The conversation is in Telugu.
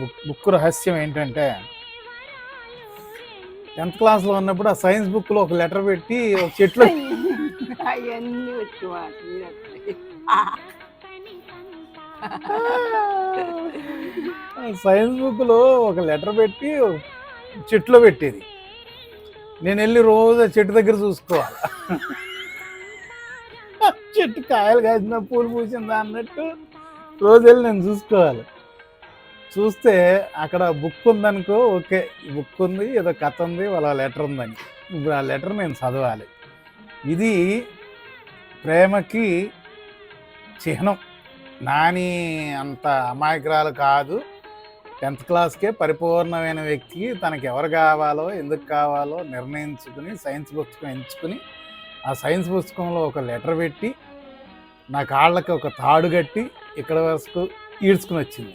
బుక్ బుక్ రహస్యం ఏంటంటే టెన్త్ క్లాస్లో ఉన్నప్పుడు ఆ సైన్స్ బుక్లో ఒక లెటర్ పెట్టి ఒక చెట్లు అవన్నీ వచ్చి మాట సైన్స్ బుక్లో ఒక లెటర్ పెట్టి చెట్లో పెట్టేది. నేను వెళ్ళి రోజు ఆ చెట్టు దగ్గర చూసుకోవాలి. ఆ చెట్టు కాయలు కాసిన పూలు పూసిందా అన్నట్టు రోజు వెళ్ళి నేను చూసుకోవాలి. చూస్తే అక్కడ బుక్ ఉందనుకో ఓకే బుక్ ఉంది ఏదో కథ ఉంది వాళ్ళ లెటర్ ఉందని. ఇప్పుడు ఆ లెటర్ నేను చదవాలి. ఇది ప్రేమకి చిహ్నం. నాని అంత అమాయకురాలు కాదు. టెన్త్ క్లాస్కే పరిపూర్ణమైన వ్యక్తికి తనకు ఎవరు కావాలో ఎందుకు కావాలో నిర్ణయించుకుని సైన్స్ పుస్తకం ఎంచుకుని ఆ సైన్స్ పుస్తకంలో ఒక లెటర్ పెట్టి నా కాళ్ళకి ఒక తాడు కట్టి ఇక్కడ వరకు ఈడ్చుకుని వచ్చింది.